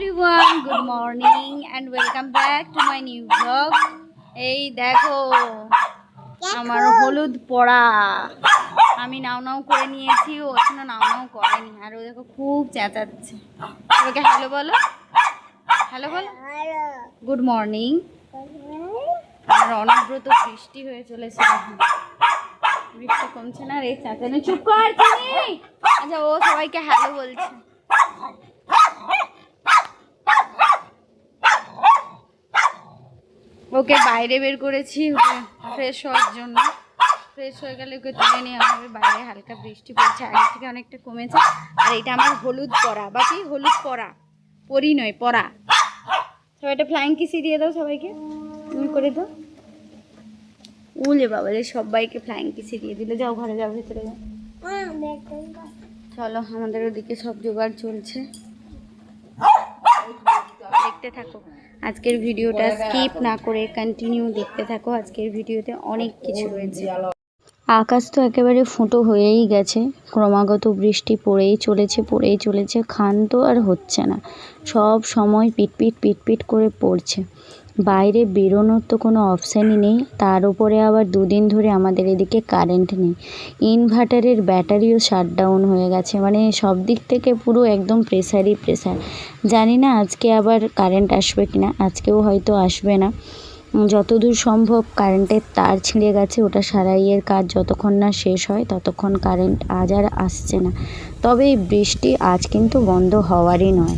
Everyone good morning and welcome back to my new blog এই দেখো আমার হলুদ পড়া। আমি নাও নাও করে নিয়েছি ও এখনও নাও নাও করেনি আর ও দেখো খুব চেঁচাচ্ছে। ওকে হ্যালো বলো। হ্যালো বলো। গুড মর্নিং আর অনব্রত বৃষ্টি হয়ে চলেছে। বৃষ্টি কমছে না রে চেঁচানো চুপ কর আচ্ছা ও সবাইকে হ্যালো বলছে। ওকে বাইরে বের করেছি ওকে ফ্রেশ হওয়ার জন্য। ফ্রেশ হয়ে গেলে ওকে তুলে নেওয়া হবে বাইরে হালকা বৃষ্টি পড়ছে আগে থেকে অনেকটা কমেছে। আর এটা আমার হলুদ পরা বাকি হলুদ পরা পরি নয় পরা। সবাইটা ফ্লাইং কিসি দিয়ে দাও সবাইকে। তুমি করে দাও। উলে বাবা রে সবাইকে ফ্লাইং কিসি দিয়ে দিলে। যাও ঘরে যাও ভেতরে যাও। চলো আমাদের ওদিকে সব জোগাড় চলছে। দেখতে থাকো। আজকের ভিডিওটা স্কিপ না করে কন্টিনিউ দেখতে থাকো। আজকের ভিডিওতে অনেক কিছু রয়েছে। আকাশ তো একেবারে ফুটো হয়েই গেছে। ক্রমাগত বৃষ্টি পড়েই চলেছে পড়েই চলেছে। খান তো আর হচ্ছে না। সব সময় পিটপিট পিটপিট করে পড়ছে। বাইরে বেরোনোর তো কোনো অপশানই নেই। তার উপরে আবার দুদিন ধরে আমাদের এদিকে কারেন্ট নেই। ইনভার্টারের ব্যাটারিও শাটডাউন হয়ে গেছে। মানে সব দিক থেকে পুরো একদম প্রেসারই প্রেসার জানি না আজকে আবার কারেন্ট আসবে কি না আজকেও হয়তো আসবে না। যতদূর সম্ভব কারেন্টের তার ছিঁড়ে গেছে। ওটা সারাইয়ের কাজ। যতক্ষণ না শেষ হয়, ততক্ষণ কারেন্ট আজ আর আসছে না। তবে এই বৃষ্টি আজ কিন্তু বন্ধ হওয়ারই নয়।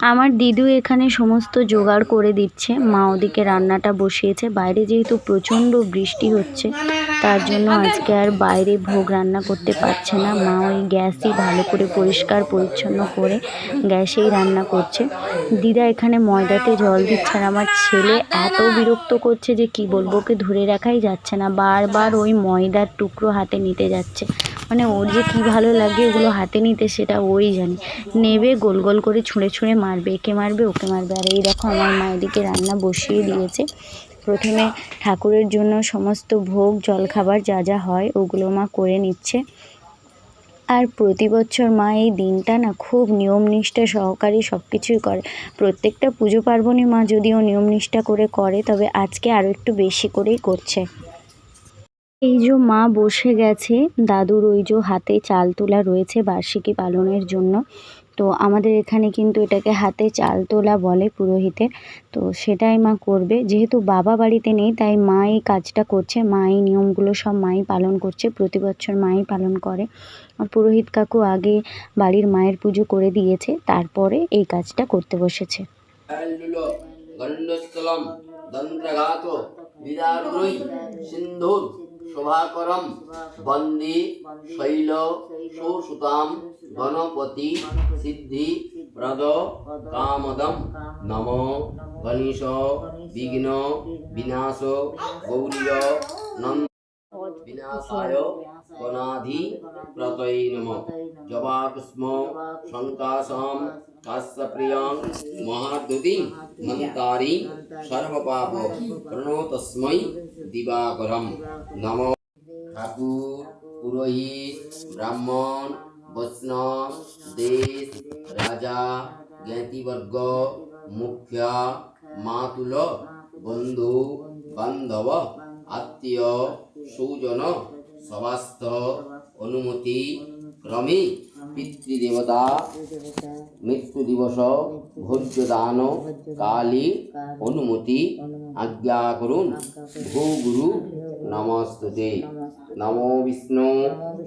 আমার দিদু এখানে সমস্ত জোগাড় করে দিচ্ছে। মা ওদিকে রান্নাটা বসিয়েছে। বাইরে যেহেতু প্রচণ্ড বৃষ্টি হচ্ছে, তার জন্য আজকে আর বাইরে ভোগ রান্না করতে পারছে না। মা ওই গ্যাসই ভালো করে পরিষ্কার পরিচ্ছন্ন করে গ্যাসেই রান্না করছে। দিদা এখানে ময়দাতে জল দিচ্ছে আর আমার ছেলে এত বিরক্ত করছে যে কি বলব, ওকে ধরে রাখাই যাচ্ছে না। বারবার ওই ময়দার টুকরো হাতে নিতে যাচ্ছে। মানে ওর যে কী ভালো লাগে ওগুলো হাতে নিতে সেটা ওই জানে। নেবে, গোল গোল করে ছুঁড়ে ছুঁড়ে মারবে, একে মারবে, ওকে মারবে। আর এই দেখো আমার মা এদিকে রান্না বসিয়ে দিয়েছে। প্রথমে ঠাকুরের জন্য সমস্ত ভোগ, জলখাবার যা যা হয় ওগুলো মা করে নিচ্ছে। আর প্রতি বছর মা এই দিনটা না খুব নিয়ম নিষ্ঠা সহকারে সব কিছুই করে। প্রত্যেকটা পুজো পার্বণে মা যদিও নিয়ম নিষ্ঠা করে করে, তবে আজকে আরও একটু বেশি করেই করছে। এই যে মা বসে গেছে, দাদুর ওই যে হাতে চাল তোলা রয়েছে বার্ষিকী পালনের জন্য। তো আমাদের এখানে কিন্তু এটাকে হাতে চাল তোলা বলে পুরোহিতে তো সেটাই মা করবে। যেহেতু বাবা বাড়িতে নেই, তাই মা এই কাজটা করছে। মা এই নিয়মগুলো সব মাই পালন করছে। প্রতি বছর মাই পালন করে। আর পুরোহিত কাকু আগে বাড়ির মায়ের পুজো করে দিয়েছে, তারপরে এই কাজটা করতে বসেছে। সিন্ধুর শোভাকরম বন্দি শৈল সুসুতাম গণপতি সিদ্ধি প্রদ কামদম নম গণেশ বিঘ্ন বিনাশ গৌরীয় নন্দ বিনাশায় গণাধি প্রতৈ নম জবাকুষ্ম শঙ্কাশম কাশ্যপ্রিয়াং মহাদুতিং মন্তারিং সর্বপাপ প্রণো তস্মৈ দিবাকরম নম ঠাকুর পুরোহিত ব্রাহ্মণ বৈষ্ণব দেশ রাজা জ্ঞাতিবর্গ মুখ্যা মাতুল বন্ধু বান্ধব আত্মীয় সুজন সবাস্থ অনুমতি ক্রমে পিতৃদেবতা মৃত্যু দিবস ভোজ্য দান কালী অনুমতি আজ্ঞা করুন। ভূ গুরু নমস্তুতে। নমো বিষ্ণু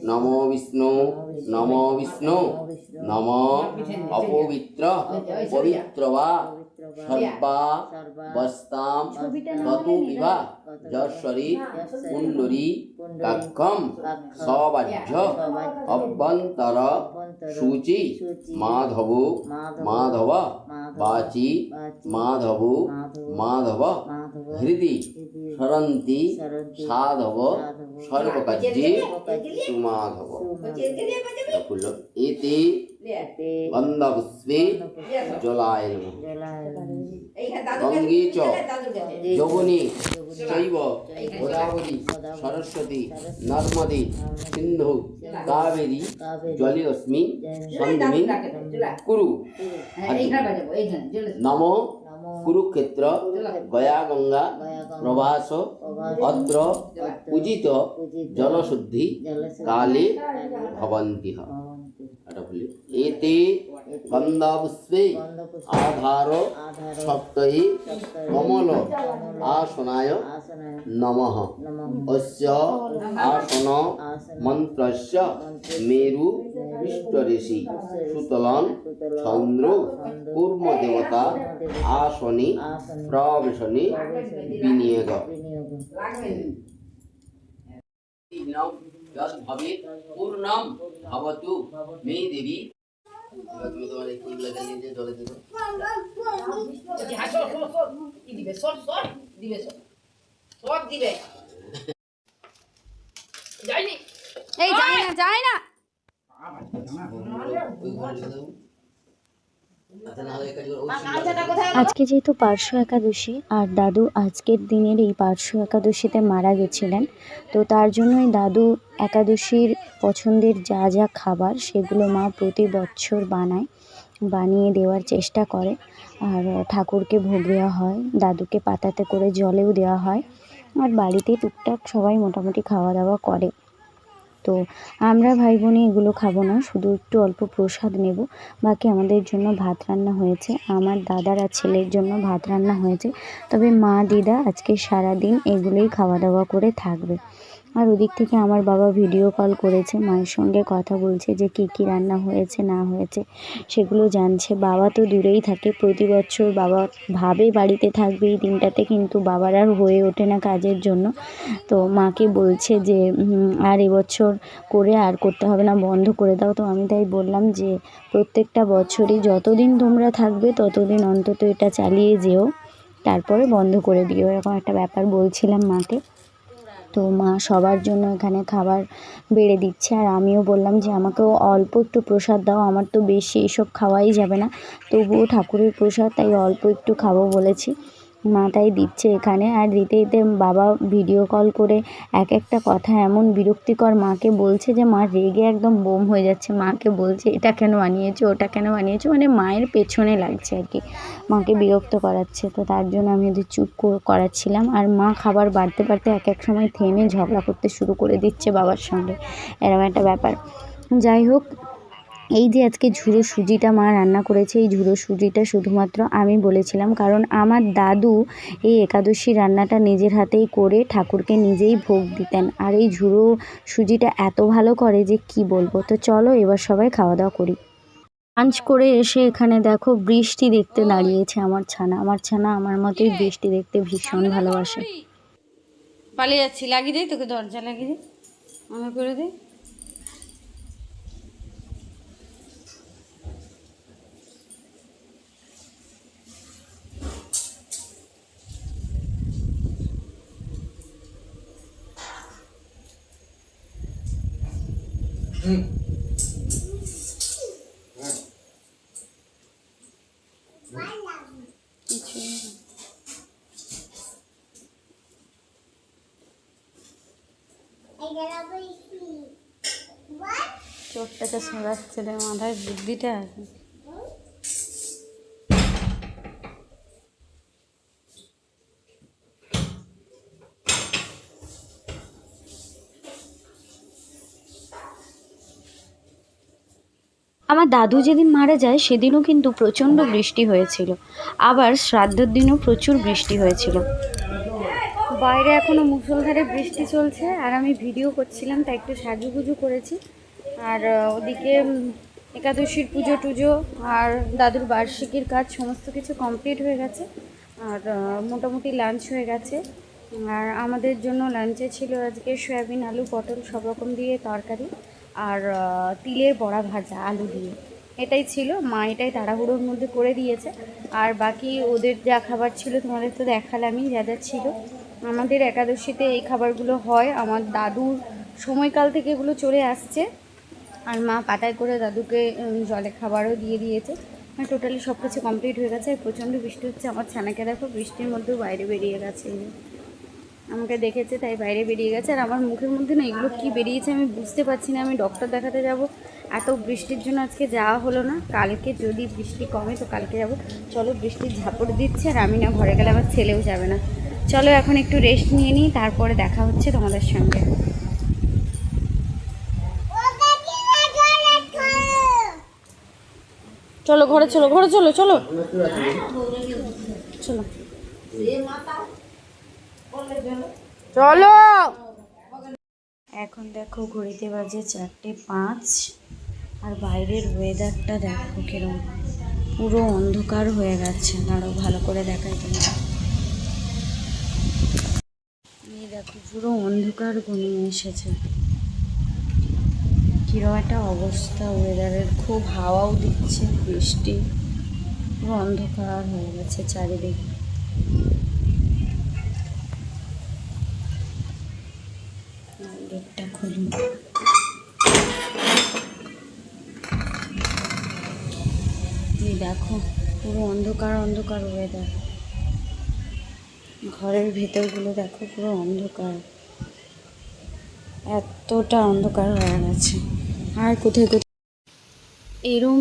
নমো বিষ্ণু নমো বিষ্ণু নম অপবিত্র পবিত্র বা সর্বা বস্তাম ততু বিভা যশ্বরী কুণ্ডরী কাক্ষম সবাহ্য অভ্যন্তর সূচি মাধব মাধব বাচি মাধব মাধব হৃদি সরন্তি সাধব সর্বকাজ্যে সুমাধব। এতে গন্ধপুষ্পে জলায় গঙ্গে চ যমুনে চৈব গোদাবরী সরস্বতী নর্মদে সিন্ধু কাবেরী জলেস্মিন সন্ধিমিন কুরু নম কুরুক্ষেত্র গয়া গঙ্গা প্রভাস অত্র পূজিত জলশুদ্ধি কালে ভবন্তি এটা বলি এতে গন্ধাপুষ্পে আধার সপ্তহি কমল আসনায় নমঃ অস্য আসন মন্ত্রস্য মেরু পৃষ্ঠঋষি সুতলন চন্দ্র কূর্ম দেবতা আসনে প্রবেশনে বিনিয়োগ পূর্ণম ভবতু মে দেবী এবার তুমি তোমার এই ফুলগুলোকে নিয়ে যেয়ে জলে দেবে দিবে সর সর দিবে সর সব দিবে যাইনি এই যায় না। যাই না ওই ঘরে দেবো আজকে যেহেতু পার্শ্ব একাদশী, আর দাদু আজকের দিনের এই পার্শ্ব একাদশীতে মারা গেছিলেন, তো তার জন্যই দাদু একাদশীর পছন্দের যা যা খাবার সেগুলো মা প্রতি বছর বানায়, বানিয়ে দেওয়ার চেষ্টা করে। আর ঠাকুরকে ভোগ দেওয়া হয়, দাদুকে পাতাতে করে জলেও দেওয়া হয়। আর বাড়িতে টুকটাক সবাই মোটামুটি খাওয়া দাওয়া করে। তো আমরা ভাই বোনে এগুলো খাব না, শুধু একটু অল্প প্রসাদ নেব। বাকি আমাদের জন্য ভাত রান্না হয়েছে। আমার দাদার আর ছেলের জন্য ভাত রান্না হয়েছে। তবে মা, দিদা আজকে সারা দিন এগুলোই খাওয়া দাওয়া করে থাকবে। আর ওদিক থেকে আমার বাবা ভিডিও কল করেছে, মায়ের সঙ্গে কথা বলছে যে কী কী রান্না হয়েছে, না হয়েছে, সেগুলো জানছে। বাবা তো দূরেই থাকে, প্রতি বছর বাবা ভাবে বাড়িতে থাকবে এই দিনটাতে, কিন্তু বাবার আর হয়ে ওঠে না কাজের জন্য। তো মাকে বলছে যে আর এবছর করে আর করতে হবে না, বন্ধ করে দাও। তো আমি তাই বললাম যে, প্রত্যেকটা বছরই যতদিন তোমরা থাকবে, ততদিন অন্তত এটা চালিয়ে যেও। তারপরে বন্ধ করে দিও, এরকম একটা ব্যাপার বলছিলাম মাকে। তো মা সবার জন্য এখানে খাবার বেড়ে দিচ্ছে। আর আমিও বললাম যে, আমাকেও অল্প একটু প্রসাদ দাও, আমার তো বেশি এসব খাওয়াই যাবে না। তবুও ঠাকুরের প্রসাদ তাই অল্প একটু খাব বলেছি। মা তাই দিচ্ছে এখানে। আর দিতে দিতে বাবা ভিডিও কল করে এক একটা কথা এমন বিরক্তিকর মাকে বলছে যে, মা, রেগে একদম বোম হয়ে যাচ্ছে। মাকে বলছে, এটা কেন বানিয়েছো? ওটা কেন বানিয়েছো? মানে মায়ের পেছনে লাগছে আর কি। মাকে বিরক্ত করাচ্ছে। তো তার জন্য আমি ওদের চুপ কর- করাচ্ছিলাম। আর মা খাবার বাড়তে বাড়তে এক এক সময় থেমে ঝগড়া করতে শুরু করে দিচ্ছে বাবার সঙ্গে। এরকম একটা ব্যাপার। যাই হোক এই যে আজকে ঝুড়ো সুজিটা মা রান্না করেছে, এই ঝুড়ো সুজিটা শুধুমাত্র আমি বলেছিলাম, কারণ আমার দাদু এই একাদশী রান্নাটা নিজের হাতেই করে ঠাকুরকে নিজেই ভোগ দিতেন। আর এই ঝুড়ো সুজিটা এত ভালো করে যে কি বলব? তো চলো এবার সবাই খাওয়া দাওয়া করি। লাঞ্চ করে এসে এখানে দেখো বৃষ্টি দেখতে দাঁড়িয়েছে আমার ছানা। আমার ছানা আমার মতোই বৃষ্টি দেখতে ভীষণ ভালোবাসে। পালিয়ে যাচ্ছি, লাগিয়ে দিই তোকে দরজা, লাগিয়ে দিই। আমি করে দিই। চোখটাকে সরাচ্ছে রে মাথায় বুদ্ধিটা আছে। আমার দাদু যেদিন মারা যায়, সেদিনও কিন্তু প্রচণ্ড বৃষ্টি হয়েছিল। আবার শ্রাদ্ধের দিনও প্রচুর বৃষ্টি হয়েছিল। বাইরে এখনও মুষলধারে বৃষ্টি চলছে, আর আমি ভিডিও করছিলাম, তাই একটু সাজুগুজু করেছি। আর ওদিকে একাদশীর পুজো টুজো, আর দাদুর বার্ষিকীর কাজ সমস্ত কিছু কমপ্লিট হয়ে গেছে। আর মোটামুটি লাঞ্চ হয়ে গেছে। আর আমাদের জন্য লাঞ্চে ছিল আজকে সয়াবিন, আলু, পটল, সব রকম দিয়ে তরকারি। আর তিলের বড়া ভাজা, আলু দিয়ে। এটাই ছিল। মা এটাই তাড়াহুড়োর মধ্যে করে দিয়েছে। আর বাকি ওদের যা খাবার ছিল তোমাদের তো দেখালামই, যা যা ছিল। আমাদের একাদশীতে এই খাবারগুলো হয়। আমার দাদুর সময়কাল থেকে এগুলো চলে আসছে। আর মা পাতায় করে দাদুকে জলে খাবারও দিয়ে দিয়েছে। মানে টোটালি সব কিছু কমপ্লিট হয়ে গেছে। আর প্রচণ্ড বৃষ্টি হচ্ছে। আমার ছানাকে দেখো বৃষ্টির মধ্যেও বাইরে বেরিয়ে গেছে। আমাকে দেখেছে, তাই বাইরে বেরিয়ে গেছে। আর আমার মুখের মধ্যে না এগুলো কী বেরিয়েছে আমি বুঝতে পারছি না। আমি ডক্টর দেখাতে যাব। এত বৃষ্টির জন্য আজকে যাওয়া হলো না। কালকে যদি বৃষ্টি কমে তো কালকে যাব। চলো বৃষ্টির ঝাপড় দিচ্ছে আর আমি না ঘরে গেলে আমার ছেলেও যাবে না। চলো এখন একটু রেস্ট নিয়ে নিই, তারপরে দেখা হচ্ছে তোমাদের সঙ্গে। চলো ঘরে চলো ঘরে চলো চলো। চলো। চলো। এখন দেখো ঘড়িতে বাজে চারটে পাঁচ আর বাইরের ওয়েদারটা দেখো কিরম। পুরো অন্ধকার হয়ে গেছে। আরও ভালো করে দেখাই এই দেখো, পুরো অন্ধকার ঘনিয়ে এসেছে। কিরম একটা অবস্থা ওয়েদারের খুব হাওয়াও দিচ্ছে, বৃষ্টি। পুরো অন্ধকার হয়ে গেছে চারিদিকে। এই দেখো, পুরো অন্ধকার অন্ধকার ওয়েদার ঘরের ভেতরগুলো দেখো, পুরো অন্ধকার। এতটা অন্ধকার হয়ে গেছে। আর কোথায় কোথায়? এরম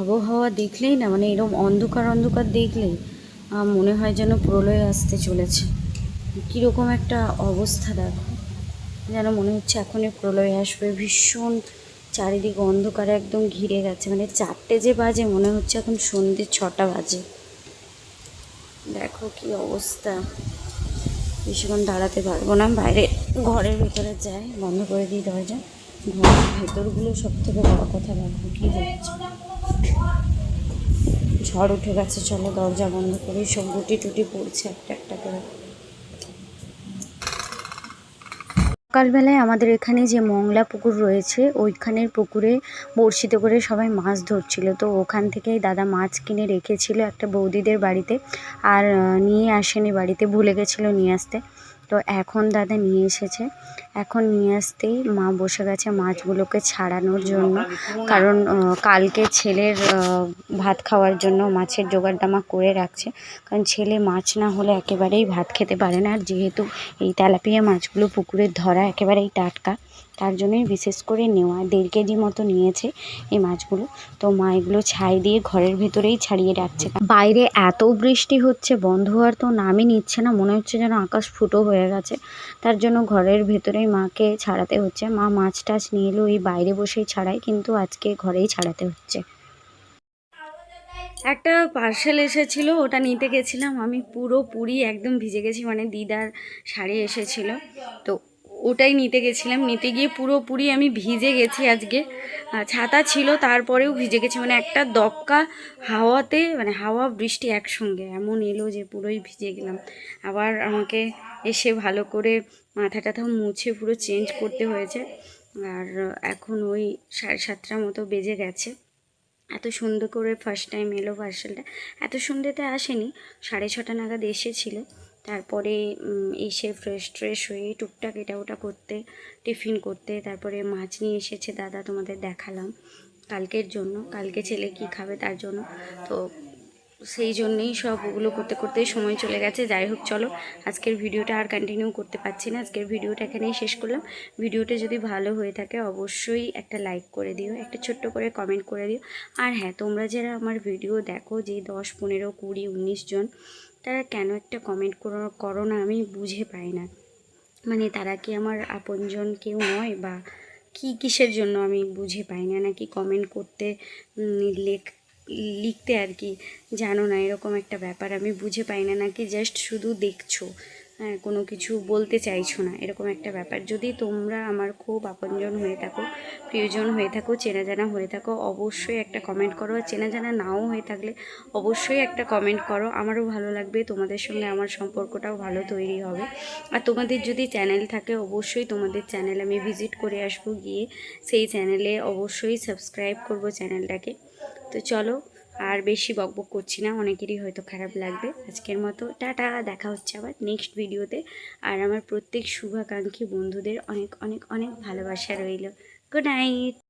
আবহাওয়া দেখলেই না মানে এরম অন্ধকার অন্ধকার দেখলেই মনে হয় যেন প্রলয় আসতে চলেছে। কীরকম একটা অবস্থা দেখো। যেন মনে হচ্ছে এখনই প্রলয় আসবে। ভীষণ চারিদিক অন্ধকারে একদম ঘিরে গেছে। মানে চারটে যে বাজে, মনে হচ্ছে এখন সন্ধ্যে ছটা বাজে। দেখো কি অবস্থা। বেশিক্ষণ দাঁড়াতে পারব না। বাইরে ঘরের ভেতরে যাই, বন্ধ করে দিই দরজা। ঘরের ভেতরগুলো সব থেকে বড় কথা, দেখো কি হচ্ছে। ঝড় উঠে গেছে, চলো দরজা বন্ধ করি। সব গুটি টুটি পড়ছে একটা একটা করে। সকালবেলায় আমাদের এখানে যে মংলা পুকুর রয়েছে, ওইখানের পুকুরে বড়শিতে করে সবাই মাছ ধরছিল। তো ওখান থেকেই দাদা মাছ কিনে রেখেছিল একটা বৌদিদের বাড়িতে। আর নিয়ে আসেনি বাড়িতে, ভুলে গেছিল নিয়ে আসতে। তো এখন দাদা নিয়ে এসেছে। এখন নিয়ে আসতেই মা বসে গেছে মাছগুলোকে ছাড়ানোর জন্য। কারণ কালকে ছেলের ভাত খাওয়ার জন্য মাছের জোগাড়টা মা করে রাখছে। কারণ ছেলে মাছ না হলে একেবারেই ভাত খেতে পারে না। আর যেহেতু এই তেলাপিয়া মাছগুলো পুকুরে ধরা একেবারেই টাটকা, তার জন্যই বিশেষ করে নেওয়া। দেড় কেজি মতো নিয়েছে এই মাছগুলো। তো মা এগুলো ছাই দিয়ে ঘরের ভেতরেই ছাড়িয়ে রাখছে। বাইরে এত বৃষ্টি হচ্ছে, বন্ধ হওয়ার তো নামই নিচ্ছে না। মনে হচ্ছে যেন আকাশ ফুটো হয়ে গেছে। তার জন্য ঘরের ভেতরেই মাকে ছাড়াতে হচ্ছে। মা মাছ টাছ নিয়ে এলেও এই বাইরে বসেই ছাড়ায়, কিন্তু আজকে ঘরেই ছাড়াতে হচ্ছে। একটা পার্সেল এসেছিল, ওটা নিতে গেছিলাম। আমি পুরো পুরি একদম ভিজে গেছি মানে দিদার শাড়ি এসেছিল। তো ওটাই নিতে গেছিলাম। নিতে গিয়ে পুরোপুরি আমি ভিজে গেছি আজকে। ছাতা ছিল, তারপরেও ভিজে গেছি। মানে একটা দপকা হাওয়াতে মানে হাওয়া, বৃষ্টি একসঙ্গে। এমন এলো যে পুরোই ভিজে গেলাম। আবার আমাকে এসে ভালো করে মাথা টাথা মুছে পুরো চেঞ্জ করতে হয়েছে। আর এখন ওই সাড়ে সাতটার মতো বেজে গেছে। এত সুন্দর করে ফার্স্ট টাইম এলো পার্সেলটা এত সন্ধ্যেতে আসেনি, সাড়ে ছটা নাগাদ এসেছিল। তারপরে এসে ফ্রেশ ট্রেশ হয়ে টুকটাক এটা ওটা করতে, টিফিন করতে, তারপরে মাছ নিয়ে এসেছে দাদা তোমাদের দেখালাম কালকের জন্য, কালকে ছেলে কি খাবে তার জন্য। তো সেই জন্যেই সব ওগুলো করতে করতেই সময় চলে গেছে। যাই হোক, চলো আজকের ভিডিওটা আর কন্টিনিউ করতে পারছি না। আজকের ভিডিওটা এখানেই শেষ করলাম। ভিডিওটা যদি ভালো হয়ে থাকে অবশ্যই একটা লাইক করে দিও, একটা ছোট্ট করে কমেন্ট করে দিও। আর হ্যাঁ তোমরা যারা আমার ভিডিও দেখো যে দশ, পনেরো, কুড়ি, উনিশ জন, তারা কেন একটা কমেন্ট করো না? আমি বুঝে পাই না। মানে তারা কি আমার আপনজন কেউ নয়? বা কি কিসের জন্য আমি বুঝে পাই না? নাকি কমেন্ট করতে লেখ লিখতে আর কি, জানো না, এরকম একটা ব্যাপার, আমি বুঝে পাই না, নাকি জাস্ট শুধু দেখছ হ্যাঁ কোনো কিছু বলতে চাইছো না। এরকম একটা ব্যাপার। যদি তোমরা আমার খুব আপনজন হয়ে থাকো, প্রিয়জন হয়ে থাকো চেনা জানা হয়ে থাকো, অবশ্যই একটা কমেন্ট করো। আর চেনা জানা নাও হয়ে থাকলে অবশ্যই একটা কমেন্ট করো। আমারও ভালো লাগবে, তোমাদের সঙ্গে আমার সম্পর্কটাও ভালো তৈরি হবে। আর তোমাদের যদি চ্যানেল থাকে, অবশ্যই তোমাদের চ্যানেল আমি ভিজিট করে আসব গিয়ে। সেই চ্যানেলে অবশ্যই সাবস্ক্রাইব করব চ্যানেলটাকে তো চলো, আর বেশি বকবক করছি না, অনেকেরই হয়তো খারাপ লাগবে। আজকের মতো টাটা, দেখা হচ্ছে আবার নেক্সট ভিডিওতে আর আমার প্রত্যেক শুভাকাঙ্ক্ষী বন্ধুদের অনেক অনেক অনেক ভালোবাসা রইল। Good night